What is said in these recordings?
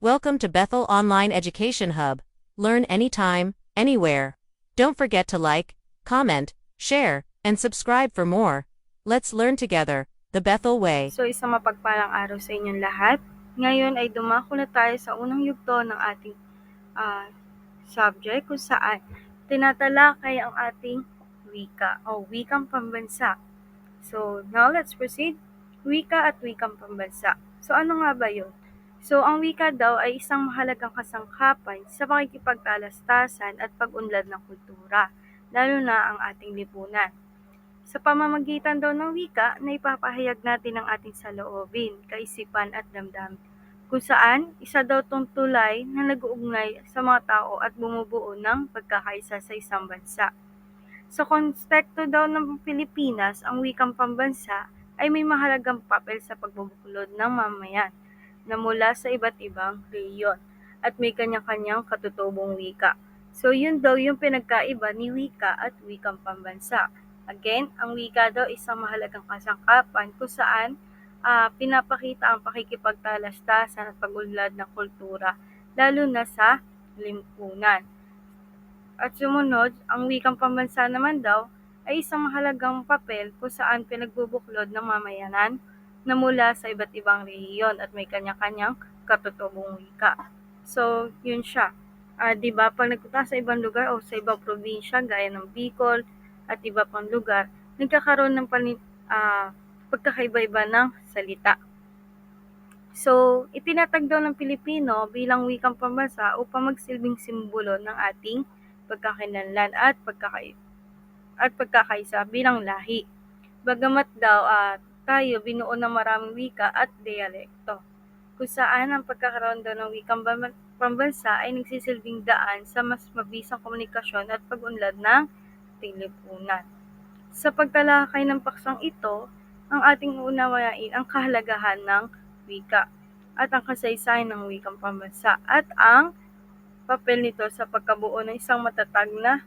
Welcome to Bethel Online Education Hub. Learn anytime, anywhere. Don't forget to like, comment, share, and subscribe for more. Let's learn together, the Bethel Way. So isang mapagpalang araw sa inyong lahat. Ngayon ay dumako na tayo sa unang yugto ng ating ah, subject kung saan tinatalakay ang ating wika o wikang pambansa. So now let's proceed. Wika at wikang pambansa. So ano nga ba yun? So ang wika daw ay isang mahalagang kasangkapan sa pakikipagtalastasan at pag-unlad ng kultura, lalo na ang ating lipunan. Sa pamamagitan daw ng wika na ipapahayag natin ang ating saloobin, kaisipan at damdamin, kung saan isa daw tong tulay na nag-uugnay sa mga tao at bumubuo ng pagkakaisa sa isang bansa. Sa konteksto daw ng Pilipinas, ang wikang pambansa ay may mahalagang papel sa pagbubuklod ng mamayan na mula sa iba't ibang rehiyon at may kanya-kanyang katutubong wika. So yun daw yung pinagkaiba ni wika at wikang pambansa. Again, ang wika daw isang mahalagang kasangkapan kung saan ah, pinapakita ang pakikipagtalastasan at pag-unlad ng kultura, lalo na sa limpunan. At sumunod, ang wikang pambansa naman daw ay isang mahalagang papel kung saan pinagbubuklod ng mamayanan na mula sa iba't ibang rehiyon at may kanya-kanyang katutubong wika. So, yun siya. Ah, 'di ba? Pag nagpunta sa ibang lugar o sa ibang probinsya gaya ng Bicol at iba pang lugar, nagkakaroon ng pani, ah, pagkakaiba-iba ng salita. So, itinatag daw ng Pilipino bilang wikang pambansa upang magsilbing simbolo ng ating pagkakinlanlan at pagkakai at pagkakaisa bilang lahi. Bagamat daw ah, tayo binuo ng maraming wika at dialekto, kung saan ang pagkakaroon daw ng wikang pambansa ay nagsisilbing daan sa mas mabisang komunikasyon at pag-unlad ng tilipunan. Sa pagtalakay ng paksang ito, ang ating uunawain ang kahalagahan ng wika at ang kasaysayan ng wikang pambansa at ang papel nito sa pagkabuo ng isang matatag na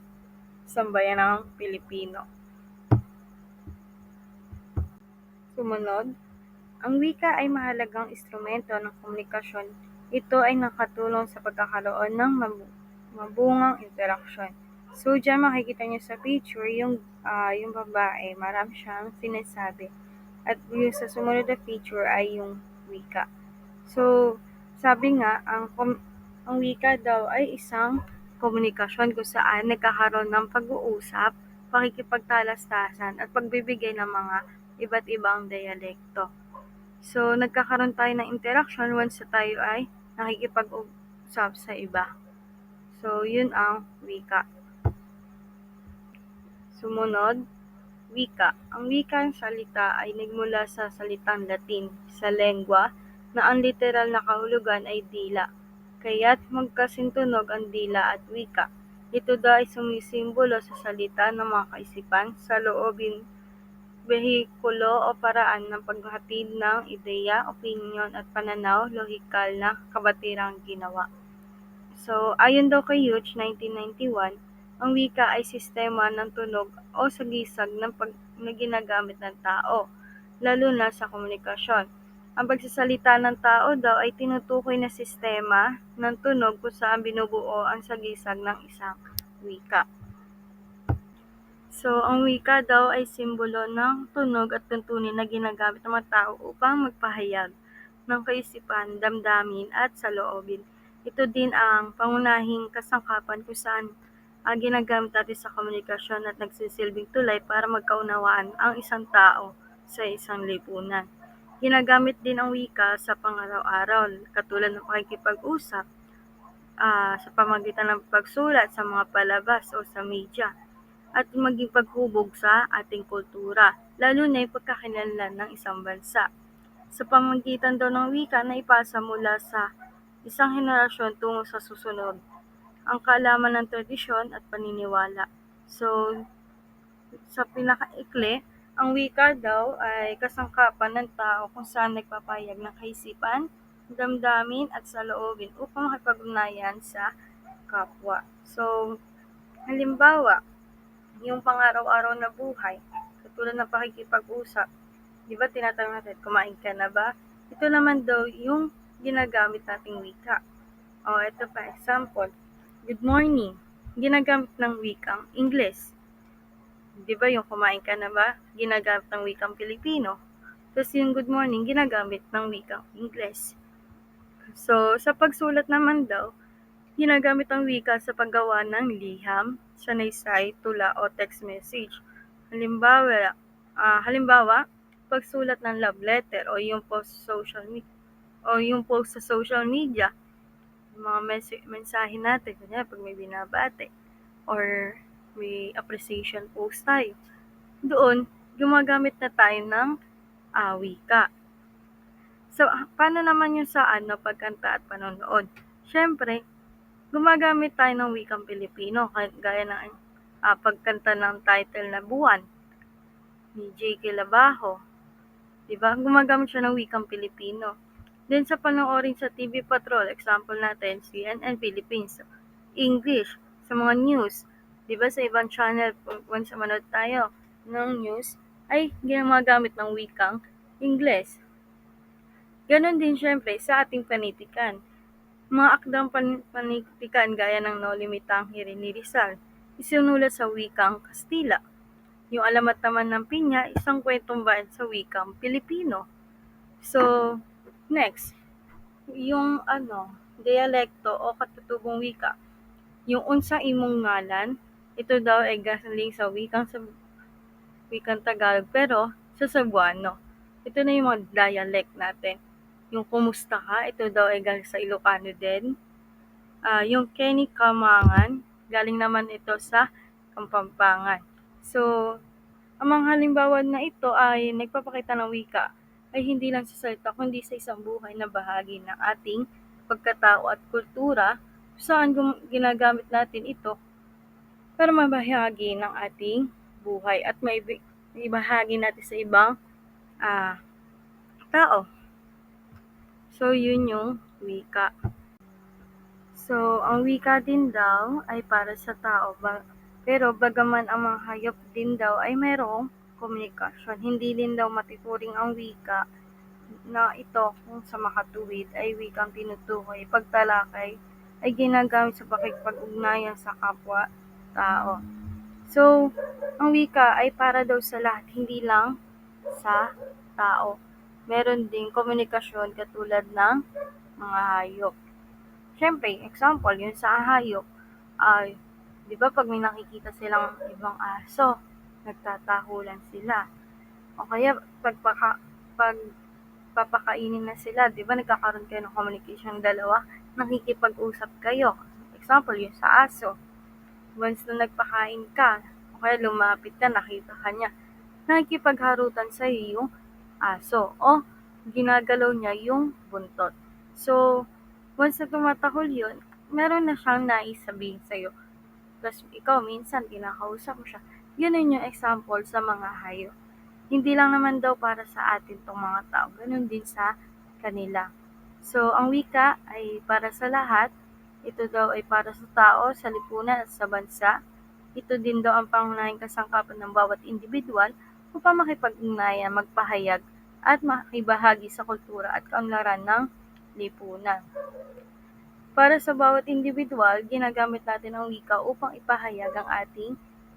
sambayan ng Pilipino. Sumunod, ang wika ay mahalagang instrumento ng komunikasyon. Ito ay nakatulong sa pagkakaroon ng mabu- mabungang interaksyon. So, dyan makikita nyo sa picture, yung, ah, yung babae, marami siyang sinasabi. At yung sa sumunod na picture ay yung wika. So, sabi nga, ang, kom- ang wika daw ay isang komunikasyon kung saan nagkakaroon ng pag-uusap, pakikipagtalastasan at pagbibigay ng mga iba't ibang dialekto. So, nagkakaroon tayo ng interaction once tayo ay nakikipag-usap sa iba. So, yun ang wika. Sumunod, wika. Ang wika ng salita ay nagmula sa salitang Latin, sa lengua, na ang literal na kahulugan ay dila. Kaya't magkasintunog ang dila at wika. Ito daw ay sumisimbolo sa salita ng mga kaisipan sa loobin behikulo o paraan ng paghatid ng ideya, opinyon at pananaw lohikal na kabatirang ginawa. So, ayon daw kay Hughes 1991, ang wika ay sistema ng tunog o sagisag ng pag na ginagamit ng tao, lalo na sa komunikasyon. Ang pagsasalita ng tao daw ay tinutukoy na sistema ng tunog kung saan binubuo ang sagisag ng isang wika. So, ang wika daw ay simbolo ng tunog at tuntunin na ginagamit ng mga tao upang magpahayag ng kaisipan, damdamin at saloobin. Ito din ang pangunahing kasangkapan kung saan ang ginagamit natin sa komunikasyon at nagsisilbing tulay para magkaunawaan ang isang tao sa isang lipunan. Ginagamit din ang wika sa pangaraw-araw, katulad ng pakikipag-usap, ah, sa pamagitan ng pagsulat sa mga palabas o sa media at maging paghubog sa ating kultura, lalo na yung pagkakinlanlan ng isang bansa. Sa pamagitan daw ng wika na ipasa mula sa isang henerasyon tungo sa susunod, ang kaalaman ng tradisyon at paniniwala. So, sa pinakaikli, ang wika daw ay kasangkapan ng tao kung saan nagpapayag ng kaisipan, damdamin at saloobin upang makipag-ugnayan sa kapwa. So, halimbawa, yung pang-araw-araw na buhay, katulad ng pakikipag-usap, di ba tinatanong natin, kumain ka na ba? Ito naman daw yung ginagamit nating wika. O, ito pa, example. Good morning. Ginagamit ng wikang Ingles. Di ba yung kumain ka na ba? Ginagamit ng wikang Pilipino. Tapos yung good morning, ginagamit ng wikang Ingles. So, sa pagsulat naman daw, ginagamit ang wika sa paggawa ng liham, sanaysay, tula o text message. Halimbawa, ah, halimbawa, pagsulat ng love letter o yung post sa social media o yung post sa social media, mga mes- mensahe natin, kanya pag may binabate or may appreciation post tayo. Doon, gumagamit na tayo ng ah, wika. So, ah, paano naman yung sa ano, pagkanta at panonood? Siyempre, gumagamit tayo ng wikang Pilipino, gaya ng ah, pagkanta ng title na Buwan ni J.K. Labajo. Diba? Gumagamit siya ng wikang Pilipino. Then sa panoorin sa TV Patrol, example natin, CNN Philippines, English, sa mga news, diba sa ibang channel, once manood tayo ng news, ay ginagamit ng wikang Ingles. Ganon din syempre sa ating panitikan. Mga akdang pan- panitikan gaya ng No Limitang Hirin ni Rizal, isinulat sa wikang Kastila. Yung alamat naman ng Pinya, isang kwentong bayan sa wikang Pilipino. So, next, yung ano, dialekto o katutubong wika. Yung unsa imong ngalan, ito daw ay galing sa wikang sa wikang Tagalog pero sa Cebuano. Ito na yung mga dialect natin. Yung kumusta ka, ito daw ay galing sa Ilocano din. Ah, yung Kenny Kamangan, galing naman ito sa Kampampangan. So, ang mga halimbawa na ito ay nagpapakita ng wika ay hindi lang sa salita kundi sa isang buhay na bahagi ng ating pagkatao at kultura saan ginagamit natin ito para mabahagi ng ating buhay at may ibahagi natin sa ibang ah, tao. So, yun yung wika. So, ang wika din daw ay para sa tao. Pero bagaman ang mga hayop din daw ay mayroong komunikasyon. Hindi din daw matituring ang wika na ito kung sa makatuwid ay wikang tinutukoy. Pagtalakay ay ginagamit sa pakikipag-ugnayan sa kapwa tao. So, ang wika ay para daw sa lahat, hindi lang sa tao. Meron ding komunikasyon katulad ng mga hayop. Siyempre, example, yun sa hayop, ay, di ba pag may nakikita silang ibang aso, nagtatahulan sila. O kaya, pagpaka, pag papakainin na sila, di ba nagkakaroon kayo ng communication dalawa, nakikipag-usap kayo. Example, yun sa aso. Once na nagpakain ka, o kaya lumapit ka, nakita ka niya, nakikipagharutan sa iyo yung aso. O, ginagalaw niya yung buntot. So, once na tumatahol yun, meron na siyang nais sabihin sa'yo. Tapos ikaw, minsan, kinakausap mo siya. Ganun yung example sa mga hayop. Hindi lang naman daw para sa atin tong mga tao. Ganun din sa kanila. So, ang wika ay para sa lahat. Ito daw ay para sa tao, sa lipunan at sa bansa. Ito din daw ang pangunahing kasangkapan ng bawat individual upang makipag-ugnayan, magpahayag at makibahagi sa kultura at kaunlaran ng lipunan. Para sa bawat individual, ginagamit natin ang wika upang ipahayag ang ating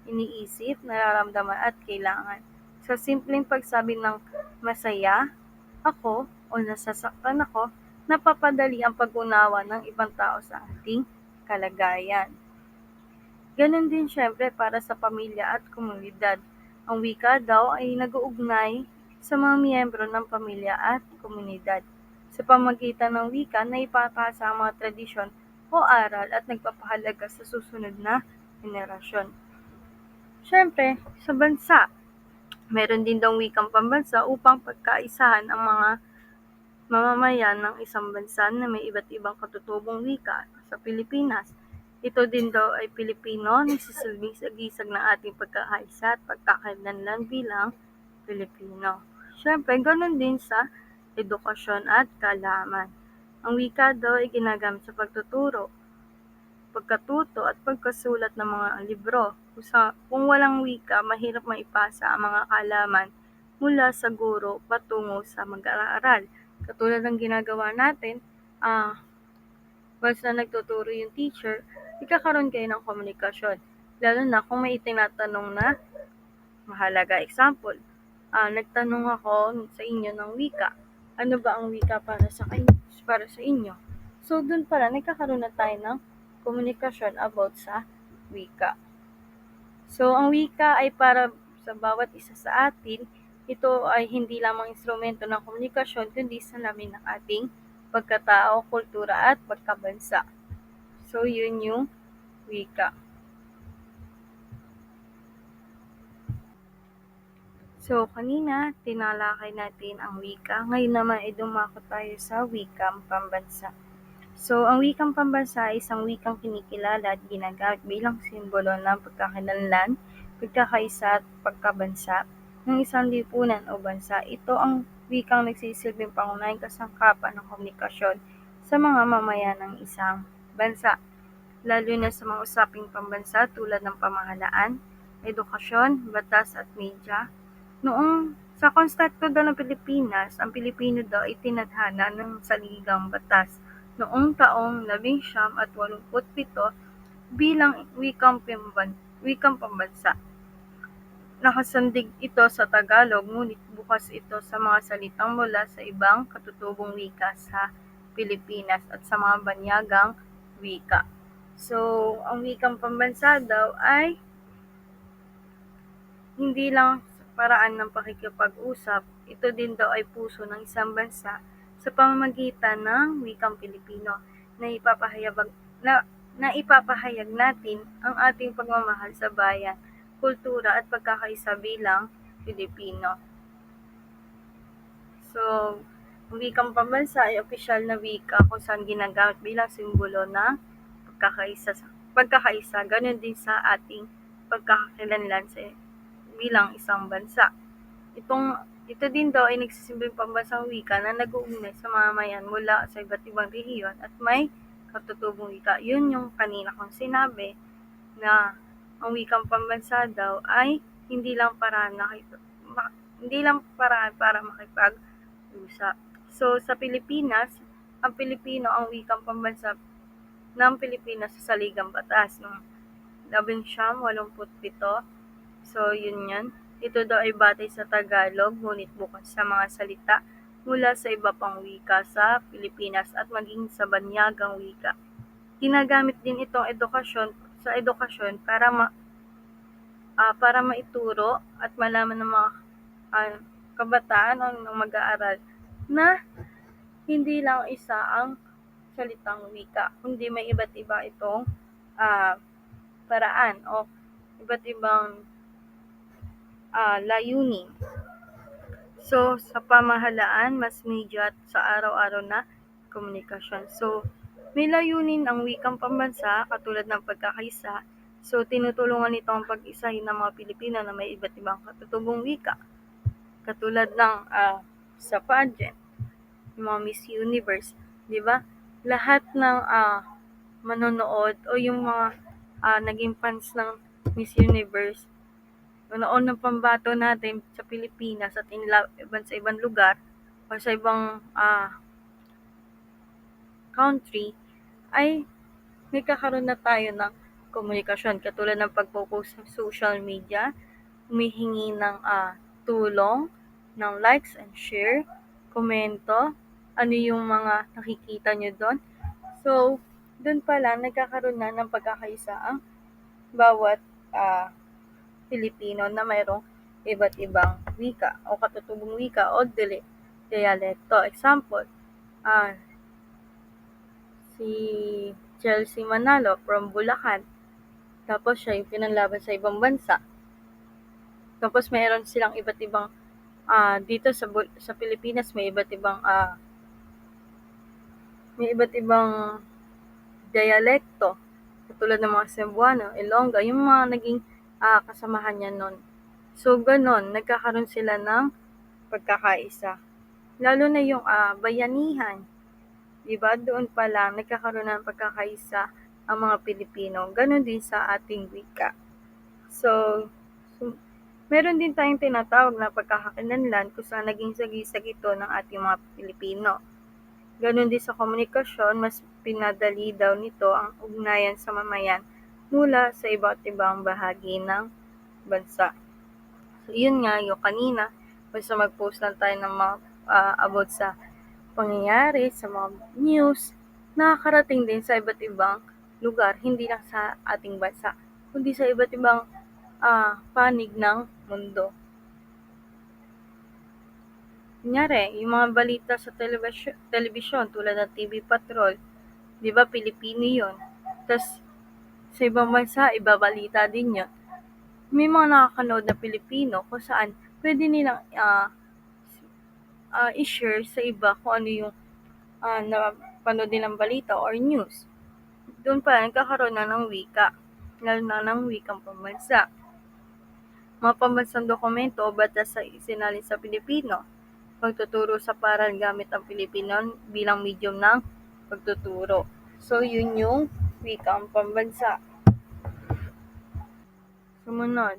iniisip, nararamdaman at kailangan. Sa simpleng pagsabi ng masaya ako o nasasaktan ako, napapadali ang pag-unawa ng ibang tao sa ating kalagayan. Ganon din syempre para sa pamilya at komunidad. Ang wika daw ay nag-uugnay sa mga miyembro ng pamilya at komunidad sa pamagitan ng wika na ipapasa ang mga tradisyon o aral at nagpapahalaga sa susunod na henerasyon. Siyempre, sa bansa, meron din daw wikang pambansa upang pagkaisahan ang mga mamamayan ng isang bansa na may iba't ibang katutubong wika sa Pilipinas. Ito din daw ay Pilipino na sisilbing sagisag ng ating pagkakaisa at pagkakalanlan bilang Pilipino. Siyempre, ganun din sa edukasyon at kaalaman. Ang wika daw ay ginagamit sa pagtuturo, pagkatuto at pagkasulat ng mga libro. Kung walang wika, mahirap maipasa ang mga kaalaman mula sa guro patungo sa mag-aaral. Katulad ng ginagawa natin ah, basta nagtuturo yung teacher, ikakaroon kayo ng komunikasyon. Lalo na kung may itinatanong na mahalaga. Example, ah, nagtanong ako sa inyo ng wika. Ano ba ang wika para sa kayo, para sa inyo? So, dun pala, nagkakaroon na tayo ng komunikasyon about sa wika. So, ang wika ay para sa bawat isa sa atin, ito ay hindi lamang instrumento ng komunikasyon, kundi salamin ng ating pagkatao, kultura at pagkabansa. So, yun yung wika. So, kanina, tinalakay natin ang wika. Ngayon naman, ay dumako tayo sa wikang pambansa. So, ang wikang pambansa ay isang wikang kinikilala at ginagamit bilang simbolo ng pagkakalanlan, pagkakaisa at pagkabansa ng isang lipunan o bansa. Ito ang wikang nagsisilbing pangunahing kasangkapan ng komunikasyon sa mga mamayan ng isang bansa, lalo na sa mga usaping pambansa tulad ng pamahalaan, edukasyon, batas at media. Noong sa Konstituto daw ng Pilipinas, ang Pilipino daw ay tinadhana ng saligang batas noong taong 1987 bilang wikang, pamban, wikang pambansa. Nakasandig ito sa Tagalog, ngunit bukas ito sa mga salitang mula sa ibang katutubong wika sa Pilipinas at sa mga banyagang wika. So, ang wikang pambansa daw ay hindi lang paraan ng pakikipag-usap, ito din daw ay puso ng isang bansa sa pamamagitan ng wikang Pilipino na ipapahayag na, na ipapahayag natin ang ating pagmamahal sa bayan, kultura at pagkakaisa bilang Pilipino. So, ang wikang pambansa ay opisyal na wika kung saan ginagamit bilang simbolo ng pagkakaisa, pagkakaisa. Ganon din sa ating pagkakakilanlan sa bilang isang bansa. Itong ito din daw ay nagsisilbing pambansang wika na nag-uugnay sa mamayan mula sa iba't ibang rehiyon at may katutubong wika. Yun yung kanina kong sinabi na ang wikang pambansa daw ay hindi lang para nakip- ma- hindi lang para para makipag-usap. So sa Pilipinas, ang Pilipino ang wikang pambansa ng Pilipinas sa saligang batas ng 1987. So yun yun. Ito daw ay batay sa Tagalog, ngunit bukas sa mga salita mula sa iba pang wika sa Pilipinas at maging sa banyagang wika. Ginagamit din itong edukasyon sa edukasyon para ma, uh, para maituro at malaman ng mga uh, kabataan o ng mag-aaral na hindi lang isa ang salitang wika, kundi may iba't iba itong uh, paraan o iba't ibang uh, layunin. So, sa pamahalaan, mas media at sa araw-araw na komunikasyon. So, may layunin ang wikang pambansa katulad ng pagkakaisa. So, tinutulungan nito ang pag-isahin ng mga Pilipino na may iba't ibang katutubong wika. Katulad ng uh, sa pageant, yung mga Miss Universe, di ba? Lahat ng uh, manonood o yung mga uh, naging fans ng Miss Universe noon ng pambato natin sa Pilipinas at inla, iban sa ibang lugar o sa ibang uh, country ay nagkakaroon na tayo ng komunikasyon katulad ng pagpo-post sa social media, humihingi ng uh, tulong, ng likes and share, komento, ano yung mga nakikita nyo doon. So, doon pala nagkakaroon na ng pagkakaisa ang bawat uh, Pilipino na mayroong iba't ibang wika o katutubong wika o dili dialekto. Example, uh, si Chelsea Manalo from Bulacan. Tapos siya yung pinanlaban sa ibang bansa. Tapos mayroon silang iba't ibang uh, dito sa sa Pilipinas may iba't ibang uh, may iba't ibang dialekto katulad ng mga Cebuano, Ilongga, yung mga naging uh, kasamahan niya nun. So, ganon, nagkakaroon sila ng pagkakaisa. Lalo na yung uh, bayanihan. Diba? Doon pa lang, nagkakaroon ng pagkakaisa ang mga Pilipino. Ganon din sa ating wika. So, so meron din tayong tinatawag na pagkakakinanlan kung saan naging sagisag ito ng ating mga Pilipino. Ganon din sa komunikasyon, mas pinadali daw nito ang ugnayan sa mamayan mula sa iba't ibang bahagi ng bansa. So, yun nga, yung kanina, basta mag-post lang tayo ng mga uh, about sa pangyayari, sa mga news, nakakarating din sa iba't ibang lugar, hindi lang sa ating bansa, kundi sa iba't ibang uh, panig ng mundo. Kunyari, yung mga balita sa telebisyon, telebisyon tulad ng TV Patrol, di ba Pilipino yun? Tapos, sa ibang bansa, ibabalita din yun. May mga nakakanood na Pilipino kung saan pwede nilang uh, uh, i-share sa iba kung ano yung uh, napanood nilang balita or news. Doon pa nagkakaroon na ng wika, lalo na ng wikang pambansa. Mga pambansang dokumento o batas sa isinalin sa Pilipino, pagtuturo sa paral gamit ang Pilipino bilang medium ng pagtuturo. So, yun yung wikang pambansa. Sumunod,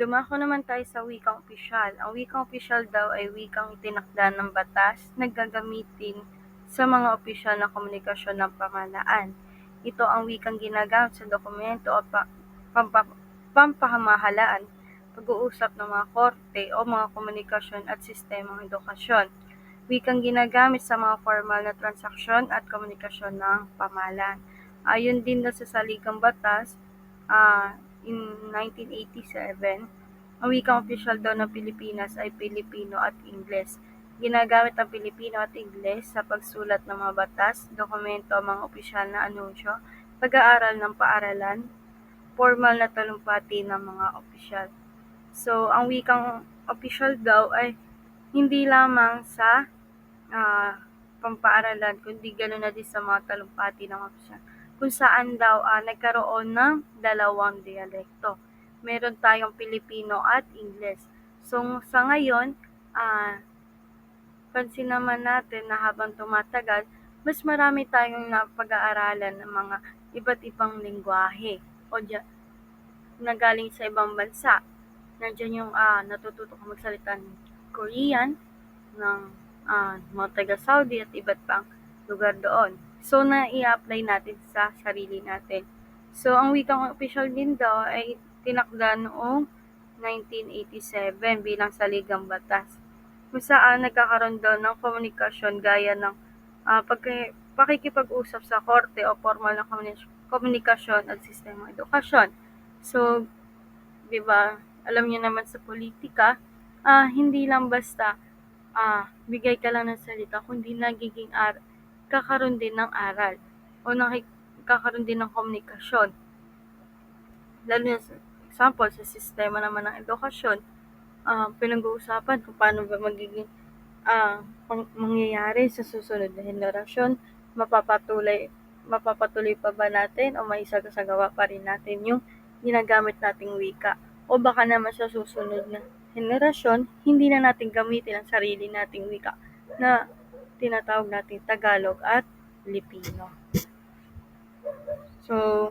dumako naman tayo sa wikang opisyal. Ang wikang opisyal daw ay wikang itinakda ng batas na gagamitin sa mga opisyal na komunikasyon ng pamahalaan. Ito ang wikang ginagamit sa dokumento o pa, pampa, pampahamahalaan, pag-uusap ng mga korte o mga komunikasyon at sistemang edukasyon. Wikang ginagamit sa mga formal na transaksyon at komunikasyon ng pamahalaan. Ayon din na sa saligang batas, uh, in 1987, ang wikang opisyal daw ng Pilipinas ay Pilipino at Ingles. Ginagamit ang Pilipino at Ingles sa pagsulat ng mga batas, dokumento, mga opisyal na anunsyo, pag-aaral ng paaralan, formal na talumpati ng mga opisyal. So, ang wikang opisyal daw ay hindi lamang sa uh, pampaaralan, kundi gano'n na din sa mga talumpati ng opisyal kung saan daw uh, nagkaroon ng dalawang dialekto. Meron tayong Pilipino at Ingles. So sa ngayon, uh, pansin naman natin na habang tumatagal, mas marami tayong napag-aaralan ng mga iba't ibang lingwahe o dyan, na galing sa ibang bansa. Nandiyan yung uh, natututo ka magsalita ng Korean, ng uh, mga taga-Saudi at iba't pang lugar doon. So, na i-apply natin sa sarili natin. So, ang wikang official din daw ay tinakda noong 1987 bilang saligang batas. Kung saan nagkakaroon daw ng komunikasyon gaya ng uh, pag- pakikipag-usap sa korte o formal na komunikasyon at sistema edukasyon. So, di ba, alam niyo naman sa politika, uh, hindi lang basta uh, bigay ka lang ng salita, kundi nagiging ar- kakaroon din ng aral o nakakaroon din ng komunikasyon. Lalo na example, sa sistema naman ng edukasyon, uh, pinag-uusapan kung paano ba magiging uh, mangyayari sa susunod na henerasyon, mapapatuloy, mapapatuloy pa ba natin o may isagagawa pa rin natin yung ginagamit nating wika. O baka naman sa susunod na henerasyon, hindi na natin gamitin ang sarili nating wika na tinatawag natin Tagalog at Filipino. So,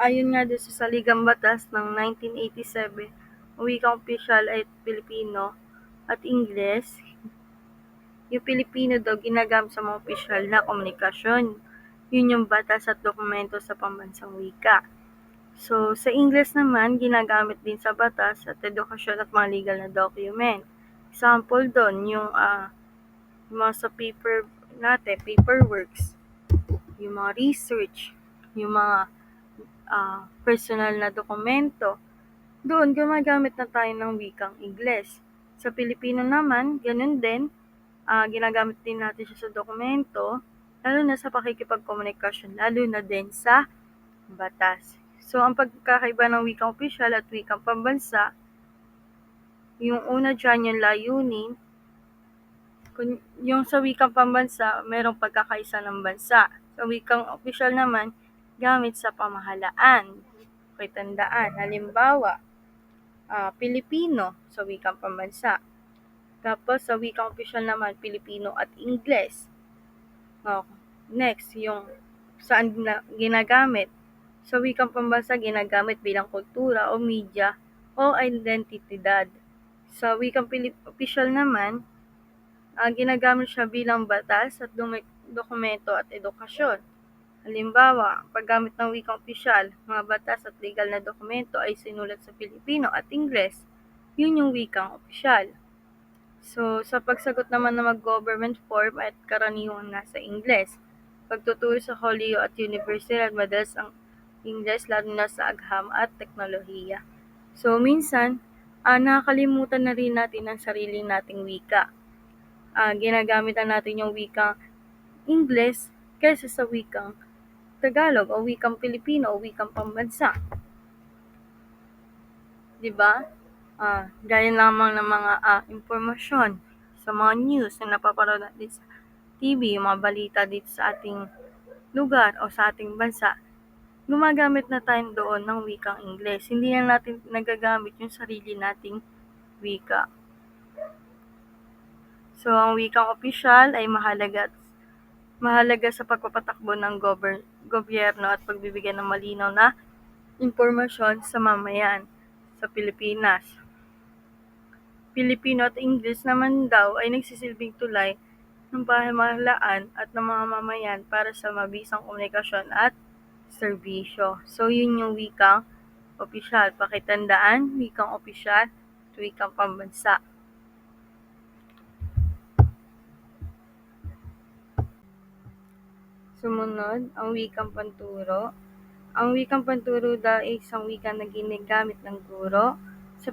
ayon nga din sa Saligang Batas ng 1987, ang wikang opisyal ay Pilipino at Ingles. Yung Pilipino daw ginagamit sa mga opisyal na komunikasyon. Yun yung batas at dokumento sa pambansang wika. So, sa Ingles naman, ginagamit din sa batas at edukasyon at mga legal na document. Example doon, yung uh, mga sa paper natin, paperworks, yung mga research, yung mga uh, personal na dokumento. Doon, gumagamit na tayo ng wikang Ingles. Sa Pilipino naman, ganun din, uh, ginagamit din natin siya sa dokumento, lalo na sa pakikipagkomunikasyon, lalo na din sa batas. So, ang pagkakaiba ng wikang opisyal at wikang pambansa, yung una dyan, yung layunin, kung, yung sa wikang pambansa, merong pagkakaisa ng bansa. Sa wikang opisyal naman, gamit sa pamahalaan. Okay, tandaan. Halimbawa, uh, Pilipino sa wikang pambansa. Tapos sa wikang opisyal naman, Pilipino at Ingles. Oh, next, yung saan na, ginagamit. Sa wikang pambansa, ginagamit bilang kultura o media o identidad. Sa wikang Pilip official naman, Ah, ginagamit siya bilang batas at dokumento at edukasyon. Halimbawa, paggamit ng wikang opisyal, mga batas at legal na dokumento ay sinulat sa Filipino at Ingles. Yun yung wikang opisyal. So, sa pagsagot naman ng mga government form at karaniwang nasa Ingles. Pagtuturo sa kolehiyo at universidad, madalas ang Ingles lalo na sa agham at teknolohiya. So, minsan, ah, nakakalimutan na rin natin ang sarili nating wika. Ah, ginagamitan natin yung wikang Ingles kaysa sa wikang Tagalog o wikang Pilipino o wikang pambansa. 'Di ba? Ah, gaya lamang ng mga ah, impormasyon sa mga news na napapanood natin sa TV, mga balita dito sa ating lugar o sa ating bansa, gumagamit na tayo doon ng wikang Ingles. Hindi na natin nagagamit yung sarili nating wika. So, ang wikang opisyal ay mahalaga mahalaga sa pagpapatakbo ng gober- gobyerno at pagbibigyan ng malinaw na impormasyon sa mamayan sa Pilipinas. Pilipino at English naman daw ay nagsisilbing tulay ng pamahalaan at ng mga mamayan para sa mabisang komunikasyon at serbisyo. So, yun yung wikang opisyal. Pakitandaan, wikang opisyal at wikang pambansa. Sumunod, ang wikang panturo. Ang wikang panturo daw ay isang wika na ginagamit ng guro sa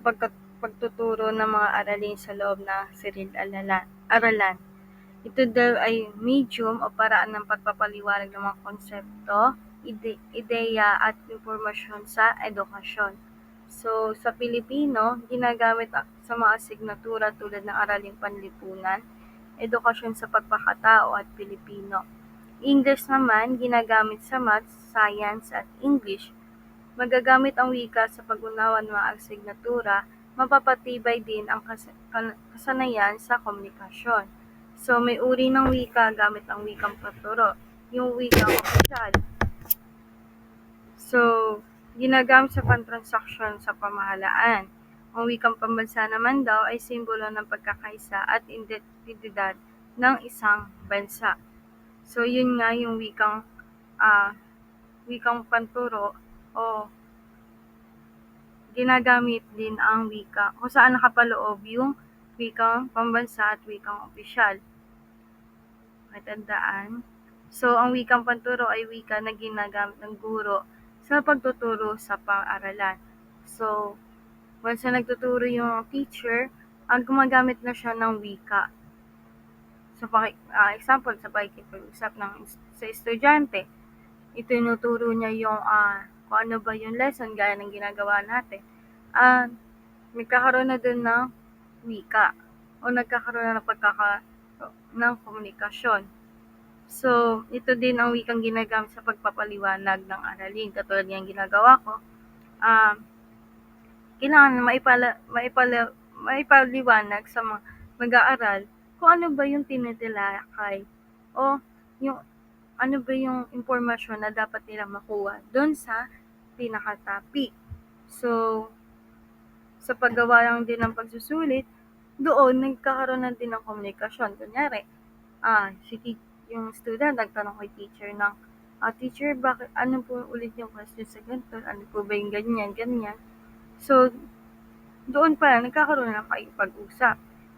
pagtuturo ng mga aralin sa loob na siril aralan. Ito daw ay medium o paraan ng pagpapaliwanag ng mga konsepto, ide- ideya at impormasyon sa edukasyon. So, sa Pilipino, ginagamit sa mga asignatura tulad ng araling panlipunan, edukasyon sa pagpakatao at Pilipino. English naman, ginagamit sa maths, science at English. Magagamit ang wika sa pag-unawa ng mga asignatura, mapapatibay din ang kas- kasanayan sa komunikasyon. So, may uri ng wika gamit ang wikang paturo, yung wikang opisyal. So, ginagamit sa pantransaksyon sa pamahalaan. Ang wikang pambansa naman daw ay simbolo ng pagkakaisa at identidad ng isang bansa. So, yun nga yung wikang ah, wikang panturo o ginagamit din ang wika kung saan nakapaloob yung wikang pambansa at wikang opisyal. Matandaan. So, ang wikang panturo ay wika na ginagamit ng guro sa pagtuturo sa pang-aralan. So, once na nagtuturo yung teacher, ang gumagamit na siya ng wika. So, paki, ah, example, sa pakikipag-usap ng sa estudyante, itinuturo niya yung ah, kung ano ba yung lesson gaya ng ginagawa natin. Ah, nagkakaroon na dun ng wika o nagkakaroon na ng pagkaka ng komunikasyon. So, ito din ang wikang ginagamit sa pagpapaliwanag ng aralin. Katulad ng ginagawa ko, ah, kailangan maipala, maipala, maipaliwanag sa mga mag-aaral kung ano ba yung tinitilakay o yung ano ba yung impormasyon na dapat nila makuha doon sa pinaka-topic. So, sa paggawa lang din ng pagsusulit, doon nagkakaroon na din ng komunikasyon. Kunyari, ah, si yung student nagtanong kay teacher ng, ah, teacher, bakit, ano po ulit yung question sa ganito? Ano po ba yung ganyan, ganyan? So, doon pa lang, nagkakaroon na ng pakikipag-usap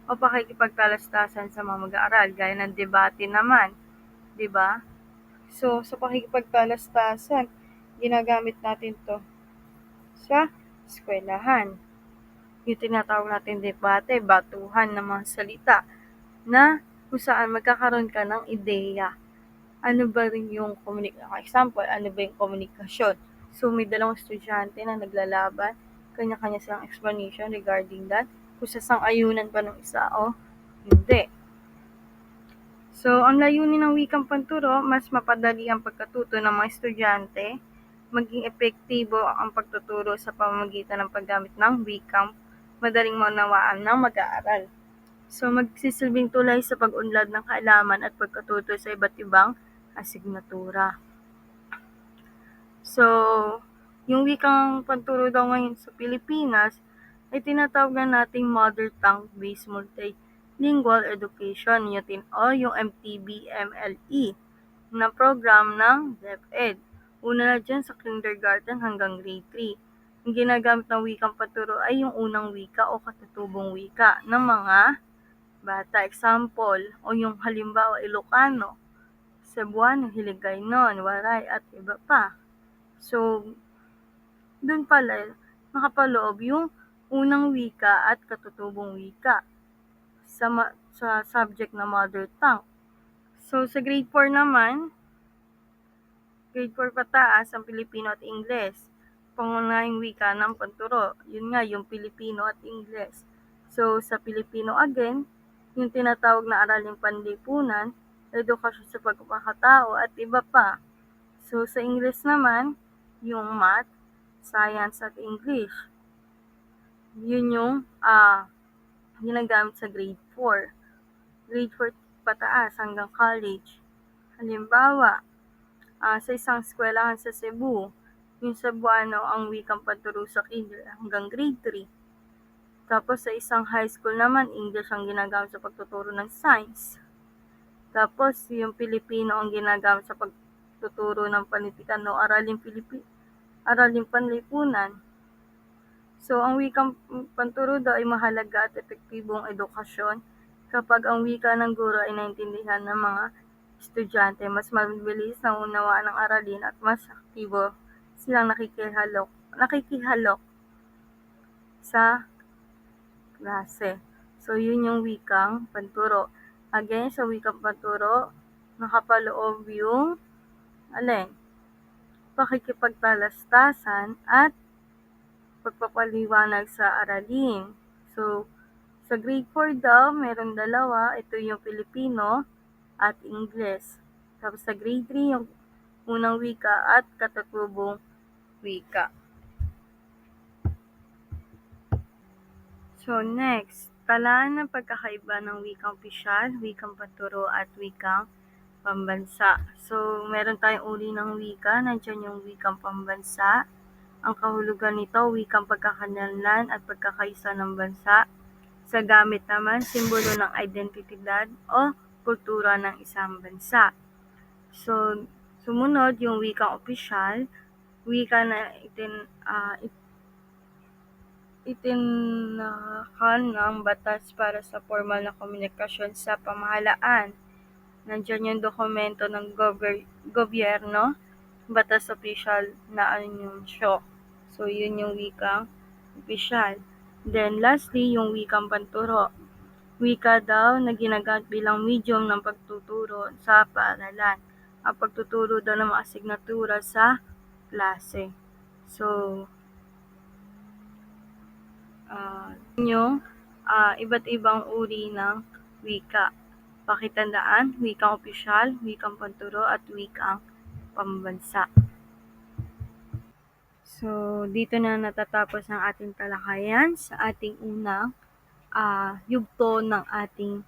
o pakikipagtalastasan sa mga mag-aaral, gaya ng debate naman, di ba? So, sa pakikipagtalastasan, ginagamit natin to sa eskwelahan. Yung tinatawag natin debate, batuhan ng mga salita na kung saan magkakaroon ka ng ideya. Ano ba rin yung komunikasyon? Example, ano ba yung komunikasyon? So, may dalawang estudyante na naglalaban, kanya-kanya silang explanation regarding that kung sasang-ayunan pa ng isa o hindi. So, ang layunin ng wikang panturo, mas mapadali ang pagkatuto ng mga estudyante, maging epektibo ang pagtuturo sa pamamagitan ng paggamit ng wikang madaling maunawaan ng mag-aaral. So, magsisilbing tulay sa pag-unlad ng kaalaman at pagkatuto sa iba't ibang asignatura. So, yung wikang panturo daw ngayon sa Pilipinas ay tinatawag na nating mother tongue based multi Lingual Education yung tin o yung MTB-MLE na program ng DepEd. Una na dyan sa kindergarten hanggang grade 3. Ang ginagamit na wikang paturo ay yung unang wika o katutubong wika ng mga bata. Example, o yung halimbawa Ilocano, Cebuano, Hiligaynon, Waray, at iba pa. So, dun pala, nakapaloob yung unang wika at katutubong wika sa, ma- sa subject na mother tongue. So, sa grade 4 naman, grade 4 pataas ang Pilipino at Ingles. Pangunahing wika ng panturo. Yun nga, yung Pilipino at Ingles. So, sa Pilipino again, yung tinatawag na araling panlipunan, edukasyon sa pagkakatao at iba pa. So, sa English naman, yung math, science at English. Yun yung ah ginagamit sa grade 4. Grade 4 pataas hanggang college. Halimbawa, ah, sa isang eskwelahan sa Cebu, yung Cebuano ang wikang panturo sa kinder hanggang grade 3. Tapos sa isang high school naman, English ang ginagamit sa pagtuturo ng science. Tapos yung Pilipino ang ginagamit sa pagtuturo ng panitikan o araling Pilipi araling panlipunan. So, ang wikang panturo daw ay mahalaga at epektibong edukasyon kapag ang wika ng guro ay naintindihan ng mga estudyante, mas mabilis na unawaan ng aralin at mas aktibo silang nakikihalok, nakikihalok sa klase. So, yun yung wikang panturo. Again, sa wikang panturo, nakapaloob yung alin? Pakikipagtalastasan at pagpapaliwanag sa aralin. So, sa grade 4 daw, meron dalawa. Ito yung Pilipino at Ingles. Tapos sa grade 3, yung unang wika at katutubong wika. So, next, talaan ng pagkakaiba ng wikang opisyal, wikang paturo at wikang pambansa. So, meron tayong uri ng wika. Nandiyan yung wikang pambansa. Ang kahulugan nito, wikang pagkakalanlan at pagkakaisa ng bansa. Sa gamit naman, simbolo ng identidad o kultura ng isang bansa. So, sumunod yung wikang opisyal, wika na itin, it- itinakan ng batas para sa formal na komunikasyon sa pamahalaan. Nandiyan yung dokumento ng gober- gobyerno, batas opisyal na anunsyo. So, yun yung wikang opisyal. Then, lastly, yung wikang panturo. Wika daw na ginagamit bilang medium ng pagtuturo sa paaralan. Ang pagtuturo daw ng mga asignatura sa klase. So, ah yun yung ah, iba't ibang uri ng wika. Pakitandaan, wikang opisyal, wikang panturo, at wikang pambansa. So, dito na natatapos ang ating talakayan sa ating unang ah, yugto ng ating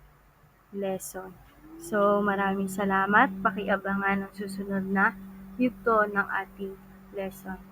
lesson. So, maraming salamat. Pakiabangan ang susunod na yugto ng ating lesson.